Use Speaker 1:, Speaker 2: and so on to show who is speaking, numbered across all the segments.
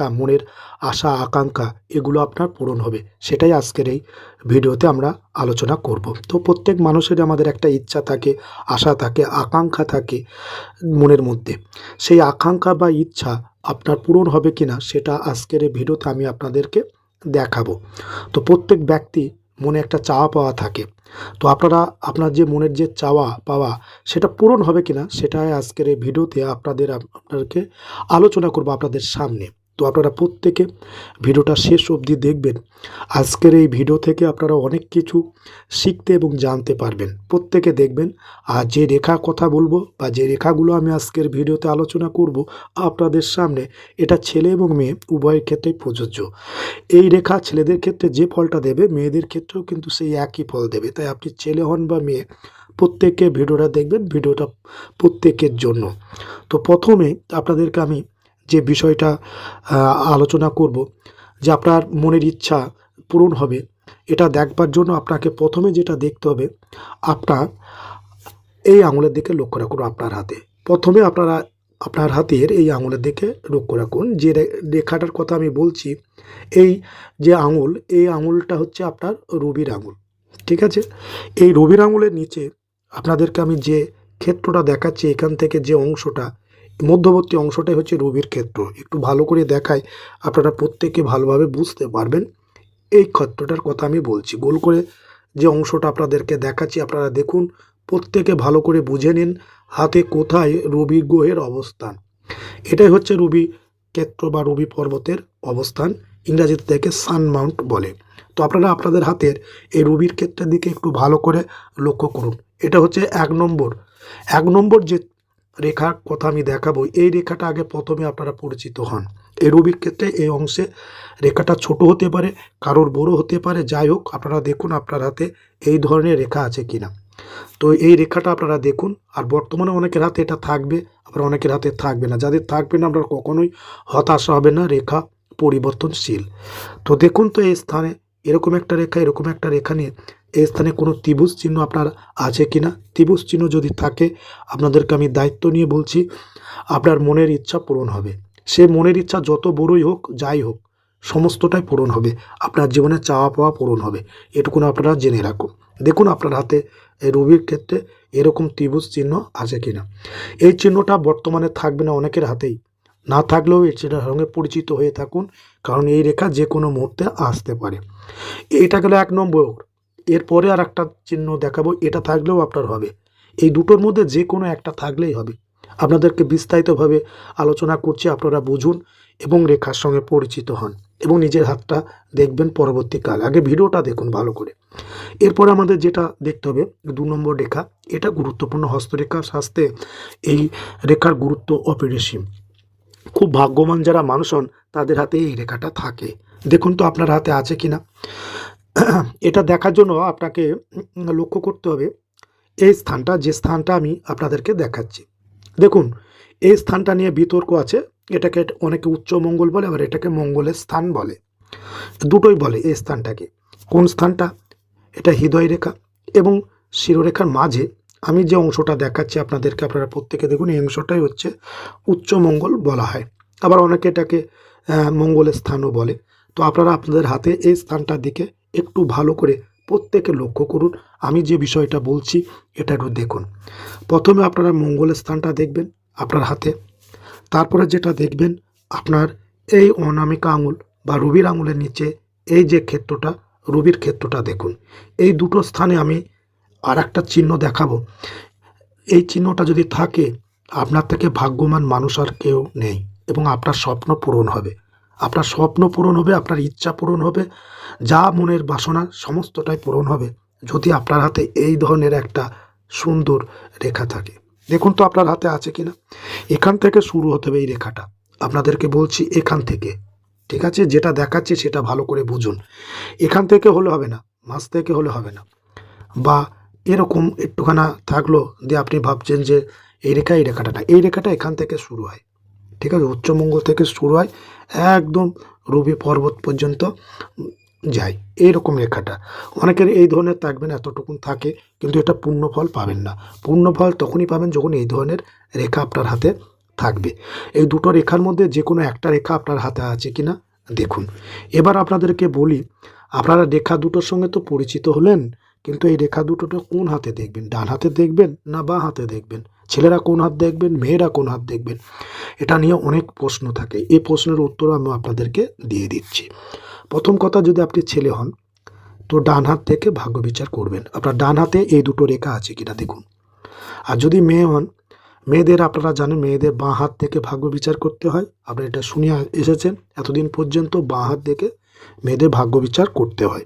Speaker 1: ইচ্ছা মনের আশা, আকাঙ্ক্ষা, এগুলো আপনার পূরণ হবে। সেটাই আজকের এই ভিডিওতে আমরা আলোচনা করব। তো প্রত্যেক মানুষেরই আমাদের একটা ইচ্ছা থাকে, আশা থাকে, আকাঙ্ক্ষা থাকে মনের মধ্যে। সেই আকাঙ্ক্ষা বা ইচ্ছা আপনার পূরণ হবে কি না সেটা আজকের এই ভিডিওতে আমি আপনাদেরকে দেখাবো। তো প্রত্যেক ব্যক্তি মনে একটা চাওয়া পাওয়া থাকে। তো আপনারা, আপনার যে মনের যে চাওয়া পাওয়া, সেটা পূরণ হবে কিনা, সেটাই আজকের এই ভিডিওতে আপনাদের, আপনাদেরকে আলোচনা করব আপনাদের সামনে। তো আপনারা প্রত্যেকে ভিডিওটা শেষ অবধি দেখবেন। আজকের এই ভিডিও থেকে আপনারা অনেক কিছু শিখতে এবং জানতে পারবেন। প্রত্যেকে দেখবেন। আর যে রেখা কথা বলব বা যে রেখাগুলো আমি আজকের ভিডিওতে আলোচনা করব আপনাদের সামনে, এটা ছেলে এবং মেয়ে, উভয়ের ক্ষেত্রেই প্রযোজ্য। এই রেখা ছেলেদের ক্ষেত্রে যে ফলটা দেবে, মেয়েদের ক্ষেত্রেও কিন্তু সেই একই ফল দেবে। তাই আপনি ছেলে হন বা মেয়ে, প্রত্যেকে ভিডিওটা দেখবেন, ভিডিওটা প্রত্যেকের জন্য। তো প্রথমে আপনাদেরকে আমি যে বিষয়টা আলোচনা করব, যে আপনার মনের ইচ্ছা পূরণ হবে, এটা দেখবার জন্য আপনাকে প্রথমে যেটা দেখতে হবে, আপনার এই আঙুলের দিকে লক্ষ্য রাখুন আপনার হাতে। প্রথমে আপনারা আপনার হাতের এই আঙুলের দিকে লক্ষ্য রাখুন। যে রেখাটার কথা আমি বলছি, এই যে আঙুল, এই আঙুলটা হচ্ছে আপনার রবির আঙুল, ঠিক আছে? এই রবির আঙুলের নিচে আপনাদেরকে আমি যে ক্ষেত্রটা দেখাচ্ছি, এখান থেকে যে অংশটা মধ্যবর্তী অংশটাই হচ্ছে রবির ক্ষেত্র। একটু ভালো করে দেখায়, আপনারা প্রত্যেকে ভালোভাবে বুঝতে পারবেন। এই ক্ষেত্রটার কথা আমি বলছি। গোল করে যে অংশটা আপনাদেরকে দেখাচ্ছি, আপনারা দেখুন, প্রত্যেকে ভালো করে বুঝে নিন হাতে কোথায় রবি গ্রহের অবস্থান। এটাই হচ্ছে রবি ক্ষেত্র বা রবি পর্বতের অবস্থান, ইংরাজিতে থেকে সান মাউন্ট বলে। তো আপনারা আপনাদের হাতের এই রবির ক্ষেত্রের দিকে একটু ভালো করে লক্ষ্য করুন। এটা হচ্ছে এক নম্বর। এক নম্বর যে রেখার কথা আমি দেখাবো। এই রেখাটা আগে প্রথমে আপনারা পরিচিত হন। এই রবির ক্ষেত্রে এই অংশে রেখাটা ছোট হতে পারে, কারোর বড় হতে পারে। যাই হোক, আপনারা দেখুন আপনার হাতে এই ধরনের রেখা আছে কিনা। তো এই রেখাটা আপনারা দেখুন, আর বর্তমানে অনেকের হাতে এটা থাকবে, আবার অনেকের হাতে থাকবে না। যাদের থাকবে না আপনারা কখনোই হতাশা হবে না, রেখা পরিবর্তনশীল। তো দেখুন তো এই স্থানে এরকম একটা রেখা, এরকম একটা রেখা নিয়ে এই স্থানে কোনো ত্রিভুজ চিহ্ন আপনার আছে কি না? ত্রিভুজ চিহ্ন যদি থাকে, আপনাদেরকে আমি দায়িত্ব নিয়ে বলছি, আপনার মনের ইচ্ছা পূরণ হবে। সে মনের ইচ্ছা যত বড়ই হোক, যাই হোক, সমস্তটাই পূরণ হবে। আপনার জীবনে চাওয়া পাওয়া পূরণ হবে। এটুকুন আপনারা জেনে রাখুন। দেখুন আপনার হাতে রবির ক্ষেত্রে এরকম ত্রিভুজ চিহ্ন আছে কিনা এই চিহ্নটা বর্তমানে থাকবে না অনেকের হাতেই। না থাকলেও সেটার সঙ্গে পরিচিত হয়ে থাকুন, কারণ এই রেখা যে কোনো মুহূর্তে আসতে পারে। এটা গেল এক নম্বর। এরপরে আর একটা চিহ্ন দেখাবো, এটা থাকলেও আপনার হবে। এই দুটোর মধ্যে যে কোনো একটা থাকলেই হবে। আপনাদেরকে বিস্তারিতভাবে আলোচনা করছি, আপনারা বুঝুন এবং রেখার সঙ্গে পরিচিত হন এবং নিজের হাতটা দেখবেন পরবর্তীকাল আগে ভিডিওটা দেখুন ভালো করে। এরপর আমাদের যেটা দেখতে হবে, দু নম্বর রেখা, এটা গুরুত্বপূর্ণ হস্তরেখা শাস্তে এই রেখার গুরুত্ব অপরিসীম। খুব ভাগ্যবান যারা মানুষ হন, তাদের হাতে এই রেখাটা থাকে। দেখুন তো আপনার হাতে আছে কি না এটা দেখার জন্য আপনাকে লক্ষ্য করতে হবে, এই স্থানটা, যে স্থানটা আমি আপনাদেরকে দেখাচ্ছি। দেখুন, এই স্থানটা নিয়ে বিতর্ক আছে, এটাকে অনেকে উচ্চ মঙ্গল বলে, আবার এটাকে মঙ্গলের স্থান বলে। দুটোই বলে এই স্থানটাকে। কোন স্থানটা? এটা হৃদয় রেখা এবং শিরোরেখার মাঝে। আমি যে অংশটা দেখাচ্ছি আপনাদেরকে, আপনারা প্রত্যেকে দেখুন, এই অংশটাই হচ্ছে উচ্চ মঙ্গল বলা হয়। আবার অনেকে এটাকে মঙ্গলের স্থানও বলে। তো আপনারা আপনাদের হাতে এই স্থানটার দিকে একটু ভালো করে প্রত্যেকে লক্ষ্য করুন। আমি যে বিষয়টা বলছি, এটা একটু দেখুন। প্রথমে আপনারা মঙ্গলের স্থানটা দেখবেন আপনার হাতে। তারপরে যেটা দেখবেন, আপনার এই অনামিকা আঙুল বা রুবির আঙুলের নিচে এই যে ক্ষেত্রটা, রুবির ক্ষেত্রটা দেখুন। এই দুটো স্থানে আমি আর একটা চিহ্ন দেখাবো। এই চিহ্নটা যদি থাকে, আপনার থেকে ভাগ্যবান মানুষ আর কেউ নেই এবং আপনার স্বপ্ন পূরণ হবে। আপনার স্বপ্ন পূরণ হবে, আপনার ইচ্ছা পূরণ হবে, যা মনের বাসনা সমস্তটাই পূরণ হবে যদি আপনার হাতে এই ধরনের একটা সুন্দর রেখা থাকে। দেখুন তো আপনার হাতে আছে কিনা। এখান থেকে শুরু হতে হবে এই রেখাটা। আপনাদেরকে বলছি এখান থেকে। ঠিক আছে? যেটা দেখাচ্ছে সেটা ভালো করে বুঝুন। এখান থেকে হলে হবে না মাছ থেকে হলে হবে না। বা এরকম একটুখানা থাকল যে আপনি ভাবছেন যে এই রেখা, এই রেখাটা না, এই রেখাটা এখান থেকে শুরু হয়। ঠিক আছে? উচ্চমঙ্গল থেকে শুরু হয় একদম রবি পর্বত পর্যন্ত যায়। এইরকম রেখাটা। অনেকের এই ধরনের থাকবেন, এতটুকুন থাকে, কিন্তু এটা পূর্ণ ফল পাবেন না। পূর্ণ ফল তখনই পাবেন যখন এই ধরনের রেখা আপনার হাতে থাকবে। এই দুটো রেখার মধ্যে যে কোনো একটা রেখা আপনার হাতে আছে কিনা, দেখুন। এবার আপনাদেরকে বলি, আপনারা রেখা দুটোর সঙ্গে তো পরিচিত হলেন, কিন্তু এই রেখা দুটোটা কোন হাতে দেখবেন? ডান হাতে দেখবেন না বা হাতে দেখবেন? ছেলেরা কোন হাত দেখবেন, মেয়েরা কোন হাত দেখবেন? এটা নিয়ে অনেক প্রশ্ন থাকে। এই প্রশ্নের উত্তর আমি আপনাদেরকে দিয়ে দিচ্ছি। প্রথম কথা, যদি আপনি ছেলে হন, তো ডান হাত থেকে ভাগ্য বিচার করবেন। আপনার ডান হাতে এই দুটো রেখা আছে কিনা দেখুন। আর যদি মেয়ে হন, মেয়েদের আপনারা জানেন, মেয়েদের বাঁ হাত থেকে ভাগ্য বিচার করতে হয়। আপনারা এটা শুনে এসেছেন, এতদিন পর্যন্ত বাঁ হাত থেকে মেয়েদের ভাগ্য বিচার করতে হয়।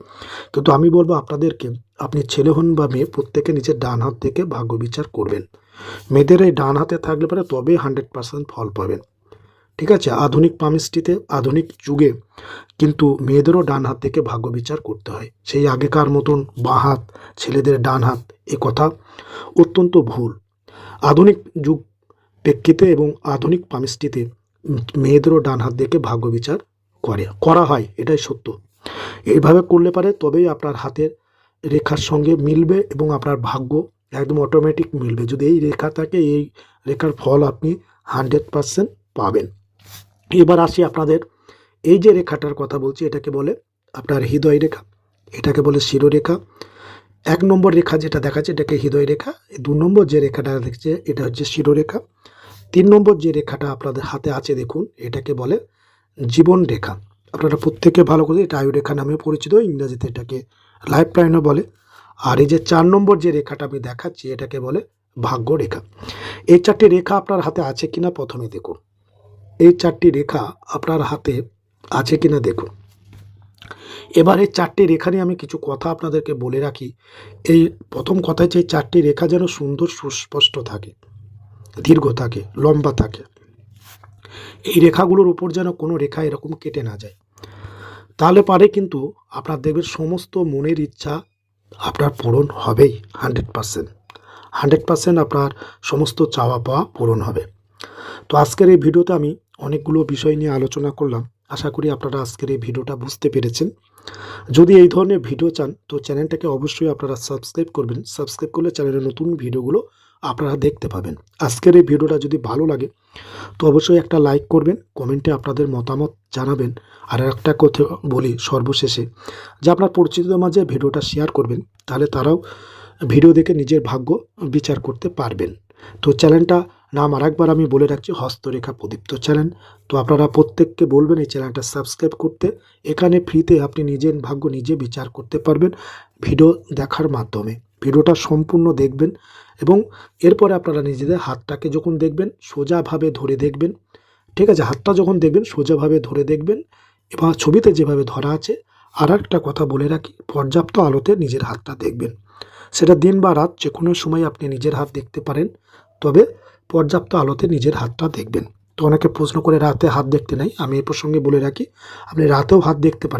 Speaker 1: কিন্তু আমি বলব আপনাদেরকে, আপনি ছেলে হন বা মেয়ে, প্রত্যেকে নিজের ডান হাত থেকে ভাগ্য বিচার করবেন। মেয়েদের এই ডান হাতে থাকলে পরে তবেই হান্ড্রেড পার্সেন্ট ফল পাবেন। ঠিক আছে? আধুনিক পামিস্ট্রিতে আধুনিক যুগে কিন্তু মেয়েদেরও ডান হাত থেকে ভাগ্য বিচার করতে হয়। সেই আগেকার মতন বাঁ হাত, ছেলেদের ডান হাত, এ কথা অত্যন্ত ভুল। আধুনিক যুগ প্রেক্ষিতে এবং আধুনিক পামিস্ট্রিতে মেয়েদেরও ডান হাত দেখে ভাগ্য বিচার করে, করা হয়, এটাই সত্য। এইভাবে করলে পারে তবেই আপনার হাতের রেখার সঙ্গে মিলবে এবং আপনার ভাগ্য একদম অটোমেটিক মিলবে। যদি এই রেখা থাকে, এই রেখার ফল আপনি হান্ড্রেড পারসেন্ট পাবেন। এবার আসি আপনাদের, এই যে রেখাটার কথা বলছি, এটাকে বলে আপনার হৃদয় রেখা, এটাকে বলে শিরোরেখা। এক নম্বর রেখা যেটা দেখাচ্ছে, এটাকে হৃদয় রেখা। দু নম্বর যে রেখাটা দেখছে, এটা হচ্ছে শিরোরেখা। তিন নম্বর যে রেখাটা আপনাদের হাতে আছে, দেখুন, এটাকে বলে জীবন রেখা। আপনারা প্রত্যেকে ভালো করে এটা আয়ু রেখা নামে পরিচিত, ইংরাজিতে এটাকে লাইফ লাইনও বলে। আর এই যে চার নম্বর যে রেখাটা আমি দেখাচ্ছি, এটাকে বলে ভাগ্য রেখা। এই চারটি রেখা আপনার হাতে আছে কিনা প্রথমে দেখুন। এই চারটি রেখা আপনার হাতে আছে কিনা দেখুন। এবার এই চারটি রেখা নিয়ে আমি কিছু কথা আপনাদেরকে বলে রাখি। এই প্রথম কথা হচ্ছে এই চারটি রেখা যেন সুন্দর সুস্পষ্ট থাকে, দীর্ঘ থাকে, লম্বা থাকে। এই রেখাগুলোর উপর যেন কোনো রেখা এরকম কেটে না যায়। তাহলে পারে কিন্তু আপনার দেখবেন সমস্ত মনের ইচ্ছা আপনার পূরণ হবেই, হান্ড্রেড পারসেন্ট। হান্ড্রেড পারসেন্ট আপনার সমস্ত চাওয়া পাওয়া পূরণ হবে। তো আজকের এই ভিডিওতে আমি অনেকগুলো বিষয় নিয়ে আলোচনা করলাম। আশা করি আপনারা আজকের এই ভিডিওটা বুঝতে পেরেছেন। যদি এই ধরনের ভিডিও চান, তো চ্যানেলটাকে অবশ্যই আপনারা সাবস্ক্রাইব করবেন। সাবস্ক্রাইব করলে চ্যানেলের নতুন ভিডিওগুলো আপনারা দেখতে পাবেন। আজকের এই ভিডিওটা যদি ভালো লাগে, তো অবশ্যই একটা লাইক করবেন কমেন্টে আপনাদের মতামত জানাবেন, আর একটা কথা বলি সর্বশেষে, যে আপনার পরিচিতদের মাঝে ভিডিওটা শেয়ার করবেন, তাহলে তারাও ভিডিও দেখে নিজের ভাগ্য বিচার করতে পারবেন। তো চ্যানেলটা নাম আরেকবার আমি বলে রাখছি, হস্তরেখা প্রদীপ্ত চ্যানেল, তো আপনারা প্রত্যেককে বলবেন এই চ্যানেলটা সাবস্ক্রাইব করতে, এখানে ফ্রিতে আপনি নিজের ভাগ্য নিজে বিচার করতে পারবেন, ভিডিও দেখার মাধ্যমে। ভিডিওটা সম্পূর্ণ দেখবেন এবং এরপরে আপনারা নিজেদের হাতটাকে যখন দেখবেন, সোজাভাবে ধরে দেখবেন, ঠিক আছে? হাতটা যখন দেখবেন, সোজাভাবে ধরে দেখবেন এবং ছবিতে যেভাবে ধরা আছে আর একটা কথা বলে রাখি, পর্যাপ্ত আলোতে নিজের হাতটা দেখবেন। সেটা দিন বা রাত যে কোনো সময় আপনি নিজের হাত দেখতে পারেন, তবে পর্যাপ্ত আলোতে নিজের হাতটা দেখবেন। তো অনেকে প্রশ্ন করে, রাতে হাত দেখতে নাই? আমি এই প্রসঙ্গে বলে রাখি, আপনি রাতেও হাত দেখতে পারেন।